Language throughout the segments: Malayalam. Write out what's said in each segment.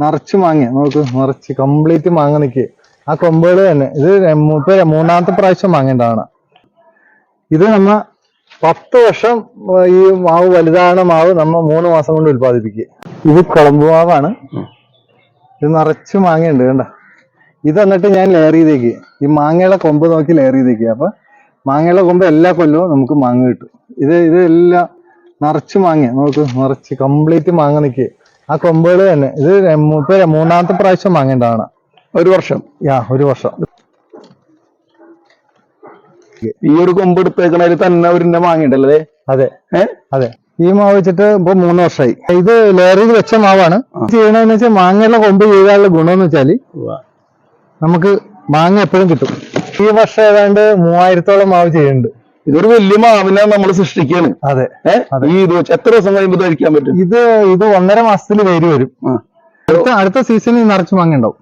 നിറച്ച് മാങ്ങ നോക്ക് നിറച്ച് കംപ്ലീറ്റ് മാങ്ങ നിൽക്കുക ആ കൊമ്പുകൾ തന്നെ. ഇത് ഇപ്പൊ മൂന്നാമത്തെ പ്രാവശ്യം മാങ്ങ ഉണ്ടാവണ. ഇത് നമ്മ പത്ത് വർഷം ഈ മാവ് വലുതാവണ മാവ് നമ്മ മൂന്ന് മാസം കൊണ്ട് ഉൽപ്പാദിപ്പിക്കുക ഇത് കുളമ്പ് മാവാണ്. ഇത് നിറച്ച് മാങ്ങയുണ്ട് കണ്ട. ഇത് എന്നിട്ട് ഞാൻ ലെയർ ചെയ്തേക്ക്. ഈ മാങ്ങയുടെ കൊമ്പ് നോക്കി ലെയർ ചെയ്തേക്ക്. അപ്പൊ മാങ്ങയുടെ കൊമ്പ് എല്ലാ കൊല്ലവും നമുക്ക് മാങ്ങ കിട്ടും. ഇത് ഇത് എല്ലാം നിറച്ച് മാങ്ങ നോക്ക് നിറച്ച് കംപ്ലീറ്റ് മാങ്ങ നിൽക്കുക ആ കൊമ്പുകൾ തന്നെ. ഇത് ഇപ്പൊ മൂന്നാമത്തെ പ്രാവശ്യം വാങ്ങേണ്ടതാണ് ഒരു വർഷം. യാ ഒരു വർഷം. ഈ ഒരു കൊമ്പ് എടുത്തേക്കണതിൽ തന്നെ ഒരു വാങ്ങിണ്ടല്ലേ അതെ. അതെ. ഈ മാവ് വെച്ചിട്ട് ഇപ്പൊ മൂന്ന് വർഷമായി ഇത് ലെയർ വെച്ച മാവാണ്. ചെയ്യണമെന്ന് വെച്ചാൽ മാങ്ങയുള്ള കൊമ്പ് ചെയ്താലുള്ള ഗുണമെന്ന് വെച്ചാൽ നമുക്ക് മാങ്ങ എപ്പോഴും കിട്ടും. ഈ വർഷം ഏതാണ്ട് മൂവായിരത്തോളം മാവ് ചെയ്യുന്നുണ്ട്. ഇതൊരു വലിയ മാവിനെ നമ്മൾ സൃഷ്ടിക്കാണ്. അതെ. ഈ ഇത് എത്ര ദിവസം കഴിയുമ്പോൾ കഴിക്കാൻ പറ്റും? ഇത് ഇത് ഒന്നര മാസത്തിൽ വേരി വരും. അടുത്ത അടുത്ത സീസണിൽ നിറച്ച് മാങ്ങ ഉണ്ടാവും.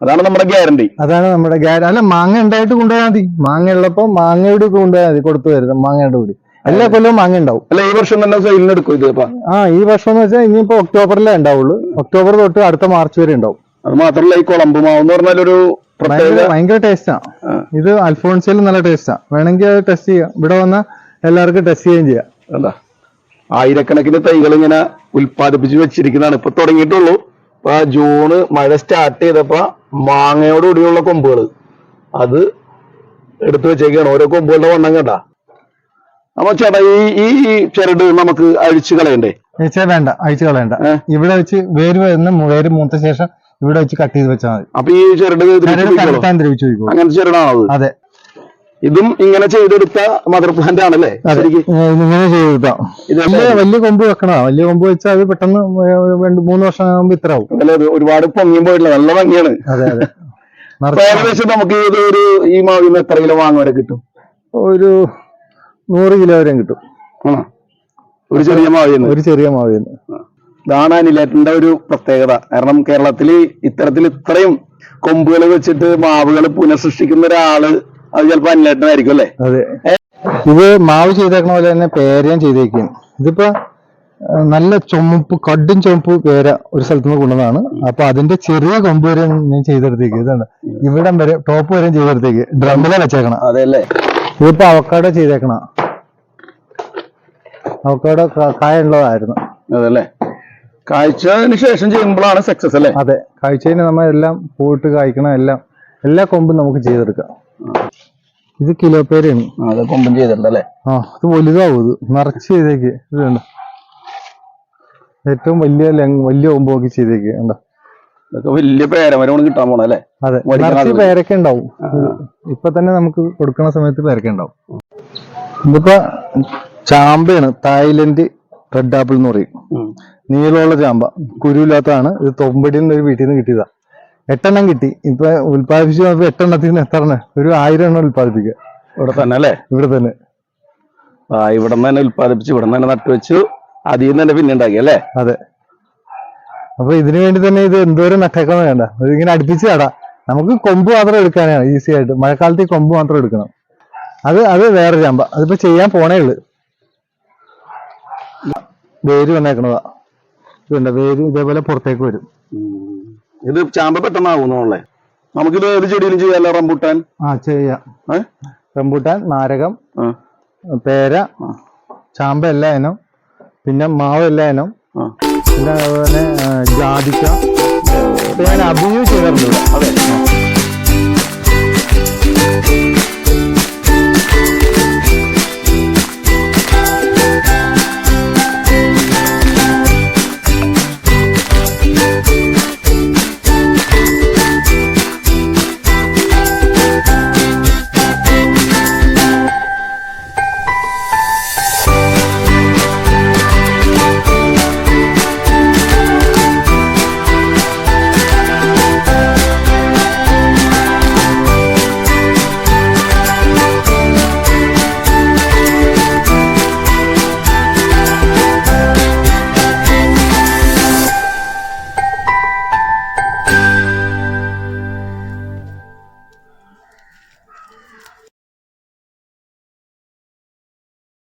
അതാണ് നമ്മുടെ ഗ്യാരണ്ടി. അതാണ് നമ്മുടെ ഗ്യാരണ്ടി അല്ല മാങ്ങ ഉണ്ടായിട്ട് കൊണ്ടുപോയാൽ മതി. മാങ്ങ ഉള്ളപ്പോ മാങ്ങയോട് കൊണ്ടുപോയാൽ മതി കൊടുത്തു വരുന്നത് മാങ്ങയുടെ കൂടി. എല്ലാ കൊല്ലവും മാങ്ങ ഉണ്ടാവും. അല്ല ഈ വർഷം തന്നെ സെയിലിന് എടുക്കും ഇത് ആ ഈ വർഷം എന്ന് വെച്ചാൽ ഇനിയിപ്പോ ഒക്ടോബറിലേ ഉണ്ടാവുള്ളൂ. ഒക്ടോബർ തൊട്ട് അടുത്ത മാർച്ച് വരെ ഉണ്ടാവും. അത് മാത്രമല്ല ഈ കുളമ്പ് മാവ് എന്ന് പറഞ്ഞാൽ ഒരു പ്രത്യേക ഭയങ്കര ടേസ്റ്റാ. ഇത് അൽഫോൺസിൽ നല്ല ടേസ്റ്റാ വേണമെങ്കിൽ അത് ടെസ്റ്റ് ചെയ്യാം. ഇവിടെ വന്ന എല്ലാവർക്കും ടെസ്റ്റ് ചെയ്യുകയും ചെയ്യാം. എന്താ? ആയിരക്കണക്കിന് തൈകൾ ഇങ്ങനെ ഉൽപ്പാദിപ്പിച്ച് വെച്ചിരിക്കുന്നതാണ്. ഇപ്പൊ തുടങ്ങിയിട്ടുള്ളൂ. ഇപ്പൊ ജൂണ് മഴ സ്റ്റാർട്ട് ചെയ്തപ്പോ മാങ്ങയോട് കൂടിയുള്ള കൊമ്പുകൾ. അത് എടുത്തു വെച്ചേക്കാണ്. ഓരോ കൊമ്പുകളുടെ വണ്ണം കണ്ട? അപ്പൊ ചേട്ടാ ഈ ഈ ചിരട് നമുക്ക് അഴിച്ചു കളയണ്ടേ? ചേച്ചാ വേണ്ട. അഴിച്ചു കളയണ്ട. ഇവിടെ വെച്ച് വേര് വരുന്ന വേര് മൂത്ത ശേഷം ഇവിടെ വെച്ച് കട്ട് ചെയ്ത് വെച്ചാൽ മതി. അപ്പൊ ഈ ചെറുട് ദ്രവിച്ച് പോയിക്കോളും. അങ്ങനത്തെ ചെറുടാണോ അതെ? ഇതും ഇങ്ങനെ ചെയ്തെടുത്ത മദർ പ്ലാന്റ് ആണല്ലേ? ഇങ്ങനെ ചെയ്തെടുത്ത. വലിയ വലിയ കൊമ്പ് വെക്കണ വലിയ കൊമ്പ് വെച്ചാൽ അത് പെട്ടെന്ന് രണ്ട് മൂന്ന് വർഷം ആകുമ്പോ ഇത്ര ആവും അല്ലെ ഒരുപാട് പൊങ്ങിയും പോയിട്ടില്ല. നല്ല ഭംഗിയാണ്. അതെ അതെ. ഏകദേശം നമുക്ക് ഇത് ഒരു ഈ മാവിൽ നിന്ന് എത്ര കിലോ വാങ്ങുവരെ കിട്ടും? ഒരു നൂറ് കിലോ വരെ കിട്ടും. ഒരു ചെറിയ മാവിന്ന് ഒരു ചെറിയ മാവിൽ നിന്ന്. ഇതാണ് അനിലേറ്റന്റെ ഒരു പ്രത്യേകത. കാരണം കേരളത്തിൽ ഇത്തരത്തിൽ ഇത്രയും കൊമ്പുകൾ വെച്ചിട്ട് മാവുകൾ പുനഃസൃഷ്ടിക്കുന്ന ഒരാൾ അത് ചിലപ്പോ അനിലേറ്റനായിരിക്കും അല്ലേ? ഇത് മാവ് ചെയ്തേക്കണ പോലെ തന്നെ പേരയും ചെയ്തേക്കും. ഇതിപ്പോ നല്ല ചുമപ്പ് കടും ചുമപ്പ് പേര ഒരു സ്ഥലത്ത് നിന്ന് കൊണ്ടുവന്നതാണ്. അപ്പൊ അതിന്റെ ചെറിയ കൊമ്പ് വരെ ഞാൻ ചെയ്തെടുത്തേക്ക്. ഇതാണ്. ഇവിടം വരെ ടോപ്പ് വരെ ചെയ്തെടുത്തേക്ക്. ഡ്രമ്മിലെ വെച്ചേക്കണം. അതെല്ലേ ഇതിപ്പോ അവക്കാടോ ചെയ്തേക്കണ. അവക്കാടോ കായ ഉള്ളതായിരുന്നു. അതല്ലേ കാഴ്ചന് ശേഷം ചെയ്യുമ്പോഴാണ് സക്സസ് അല്ലേ? അതെ. കാഴ്ചയിൽ നമ്മൾ എല്ലാം പോയിട്ട് കായ്ക്കണം എല്ലാം എല്ലാ കൊമ്പും നമുക്ക് ചെയ്തെടുക്കാം. ഇത് കിലോ പേരാണ്. അത് കൊമ്പും ചെയ്തിട്ടുണ്ടല്ലേ ആ ഇത് വലുതാവും ഇത്. നിറച്ച് ചെയ്തേക്ക്. ഇത് കണ്ടോ? ഏറ്റവും വലിയ വലിയ കൊമ്പ് നോക്കി ചെയ്തേക്ക്. കണ്ടോ? ഇതൊക്കെ വലിയ പേരമരമാണ് കിട്ടാൻ പോണേ അല്ലേ അതെ നിറച്ച് പേരൊക്കെ ഉണ്ടാവും. ഇപ്പൊ തന്നെ നമുക്ക് കൊടുക്കുന്ന സമയത്ത് പേരൊക്കെ ഉണ്ടാവും. ഇതിപ്പോ ചാമ്പയാണ് തായ്ലൻഡ് റെഡ് ആപ്പിൾ എന്ന് പറയും. നീളമുള്ള ചാമ്പ കുരുവില്ലാത്തതാണ്. ഇത് തൊമ്പടിയിൽ നിന്ന് ഒരു വീട്ടിൽ നിന്ന് കിട്ടിയതാ. എട്ടെണ്ണം കിട്ടി. ഇപ്പൊ ഉൽപ്പാദിപ്പിച്ച് നോക്കുമ്പോ എട്ടെണ്ണത്തിൽ നിന്ന് എത്ര എണ്ണം? ഒരു ആയിരം എണ്ണം ഉൽപ്പാദിപ്പിക്കുക ഇവിടെ തന്നെ അല്ലേ? ഇവിടെ തന്നെ. ആ ഇവിടെ നിന്ന് തന്നെ ഉത്പാദിപ്പിച്ച് ഇവിടെ നിന്ന് തന്നെ നട്ടുവെച്ചു. അതിൽ നിന്ന് തന്നെ പിന്നെ ഉണ്ടാക്കി അല്ലേ? അതെ. അപ്പൊ ഇതിനു വേണ്ടി തന്നെ ഇത് എന്തോരം നട്ടേക്കാൻ വേണ്ട ഇതിങ്ങനെ അടുപ്പിച്ച് നടാം. നമുക്ക് കൊമ്പ് മാത്രം എടുക്കാനാണ് ഈസി ആയിട്ട്. മഴക്കാലത്ത് കൊമ്പ് മാത്രം എടുക്കണം. അത് അത് വേറെ ചാമ്പ. അതിപ്പോ ചെയ്യാൻ പോണേ ഉള്ളു. വേര് വന്നേക്കണതാ. ഇതുണ്ട്. വേര് ഇതേപോലെ പുറത്തേക്ക് വരും. ഇത് ചാമ്പ പെട്ടെന്നാവുന്നോളെ നമുക്കിത് ഒരു ചെടിയിലും ചെയ്യാലോ റംബുട്ടാൻ? ആ ചെയ്യാം. ഏ? റംബൂട്ടാൻ നാരകം ആ, പേര ചാമ്പ എല്ലാ ഇനം പിന്നെ മാവ് എല്ലാ ഇനം ആ. പിന്നെ അതുപോലെ ജാതിക്ക. ഞാൻ അഭിനയം ചെയ്തിട്ടുണ്ട്. അതെ.